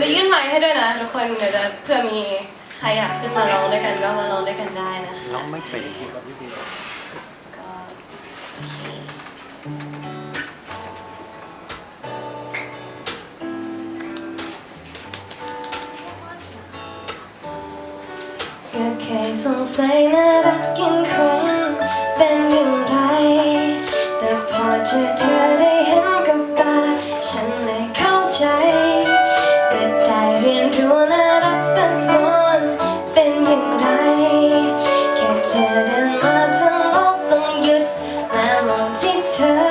จะยื่นไม้ให้ด้วยนะทุกคนเดี๋ยวจะเพื่อมีใครอยากขึ้นมาร้องด้วยกันก็มาร้องด้วยกันได้นะคะร้องไม่เป็นสิครับพี่เบีก็โอเคแค่สงสัยน่ารักกินคนเป็นอย่างไรแต่พอเจอเธอ touch.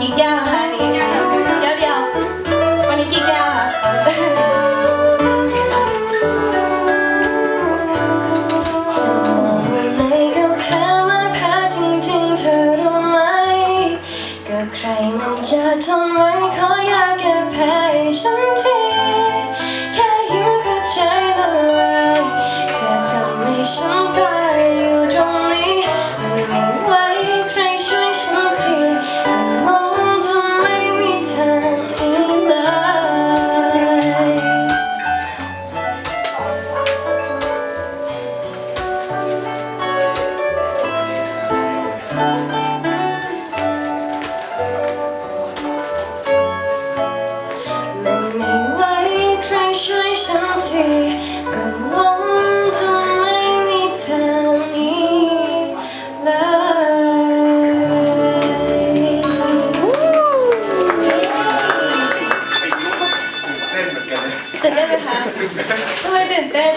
กี่แก้วคะนี่แก้เดียววันนี้กี่แก้วคะใครมันจะทำไมขออยากแก้แพ้ฉันที ตื่นเต้น